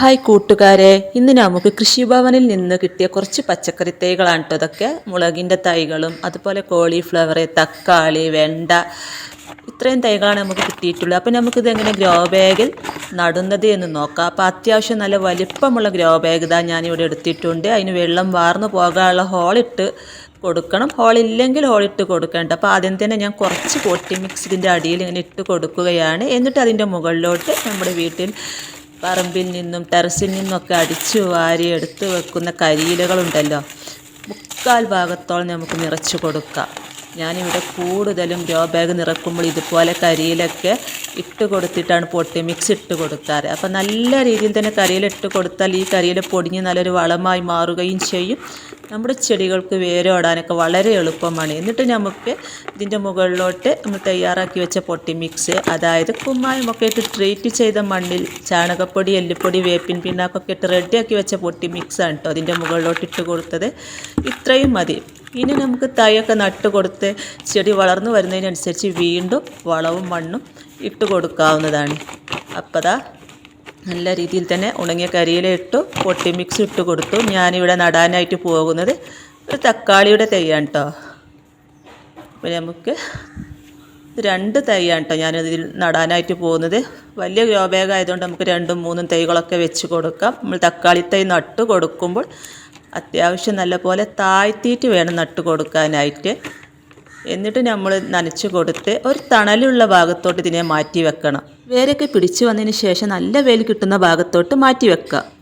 Hi കൂട്ടുകാരെ ഇന്ന് നമുക്ക് കൃഷിഭവനിൽ നിന്ന് കിട്ടിയ കുറച്ച് പച്ചക്കറി തൈകളാണ് കേട്ടോ ഇതൊക്കെ. മുളകിന്റെ തൈകളും അതുപോലെ കോളിഫ്ലവർ തക്കാളി വെണ്ട ഇത്രയും തൈകളാണ് നമുക്ക് കിട്ടിയിട്ടുള്ളത്. അപ്പോൾ നമുക്കിത് എങ്ങനെ ഗ്രോ ബാഗിൽ നടുന്നത് എന്ന് നോക്കാം. അപ്പോൾ അത്യാവശ്യം നല്ല വലിപ്പമുള്ള ഗ്രോ ബാഗ് ഇതാ ഞാനിവിടെ എടുത്തിട്ടുണ്ട്. അതിന് വെള്ളം വാർന്നു പോകാനുള്ള ഹോളിട്ട് കൊടുക്കണം. ഹോളില്ലെങ്കിൽ ഹോളിട്ട് കൊടുക്കേണ്ട അപ്പോൾ ആദ്യം തന്നെ ഞാൻ കുറച്ച് പൊട്ടി ഇതിന്റെ അടിയിൽ ഇങ്ങനെ ഇട്ട് കൊടുക്കുകയാണ്. എന്നിട്ട് അതിന്റെ മുകളിലോട്ട് നമ്മുടെ വീട്ടിൽ പറമ്പിൽ നിന്നും ടെറസിൽ നിന്നൊക്കെ അടിച്ചു വാരി എടുത്തു വെക്കുന്ന കരിയിലകളുണ്ടല്ലോ. മുക്കാൽ ഭാഗത്തോളം നമുക്ക് നിറച്ചു കൊടുക്കാം. ഞാനിവിടെ കൂടുതലും ഗ്രോ ബാഗ് നിറക്കുമ്പോൾ ഇതുപോലെ കരിയിലൊക്കെ ഇട്ട് കൊടുത്തിട്ടാണ് പൊട്ടി മിക്സ് ഇട്ട് കൊടുക്കാറ്. അപ്പോൾ നല്ല രീതിയിൽ തന്നെ കരിയിലിട്ട് കൊടുത്താൽ ഈ കരിയില പൊടിഞ്ഞ് നല്ലൊരു വളമായി മാറുകയും ചെയ്യും. നമ്മുടെ ചെടികൾക്ക് വേരോടാനൊക്കെ വളരെ എളുപ്പമാണ്. എന്നിട്ട് നമുക്ക് ഇതിന്റെ മുകളിലോട്ട് നമ്മൾ തയ്യാറാക്കി വെച്ച പൊട്ടി മിക്സ് അതായത് കുമ്മായമൊക്കെ ഇട്ട് ട്രീറ്റ് ചെയ്ത മണ്ണിൽ ചാണകപ്പൊടി എല്ലുപൊടി വേപ്പിൻ പിണ്ണാക്കൊക്കെ ഇട്ട് റെഡിയാക്കി വെച്ച പൊട്ടി ആണ് കേട്ടോ അതിന്റെ മുകളിലോട്ട് ഇട്ട് കൊടുത്തത്. ഇത്രയും മതി. ഇനി നമുക്ക് തൈയൊക്കെ നട്ട് കൊടുത്ത് ചെടി വളർന്നു വരുന്നതിനനുസരിച്ച് വീണ്ടും വളവും മണ്ണും ഇട്ട് കൊടുക്കാവുന്നതാണ്. അപ്പതാ നല്ല രീതിയിൽ തന്നെ ഉണങ്ങിയ കരിയില ഇട്ട് പൊട്ടി മിക്സ് ഇട്ട് കൊടുത്തു. ഞാനിവിടെ നടാനായിട്ട് പോകുന്നത് ഒരു തക്കാളിയുടെ തൈയാണ് കേട്ടോ അപ്പോൾ നമുക്ക് രണ്ട് തൈയാണ് കേട്ടോ ഞാനിതിൽ നടാനായിട്ട് പോകുന്നത്. വലിയ ഗ്രോ ബാഗ് ആയതുകൊണ്ട് നമുക്ക് രണ്ടും മൂന്നും തൈകളൊക്കെ വെച്ച് കൊടുക്കാം. നമ്മൾ തക്കാളി തൈ നട്ട് കൊടുക്കുമ്പോൾ അത്യാവശ്യം നല്ല പോലെ താഴ്ത്തിയിട്ട് വേണം നട്ട് കൊടുക്കാനായിട്ട്. എന്നിട്ട് നമ്മൾ നനച്ചു കൊടുത്ത് ഒരു തണലുള്ള ഭാഗത്തോട്ട് ഇതിനെ മാറ്റി വെക്കണം. വേരൊക്കെ പിടിച്ചു വന്നതിന് ശേഷം നല്ല വെയിൽ കിട്ടുന്ന ഭാഗത്തോട്ട് മാറ്റി വെക്കുക.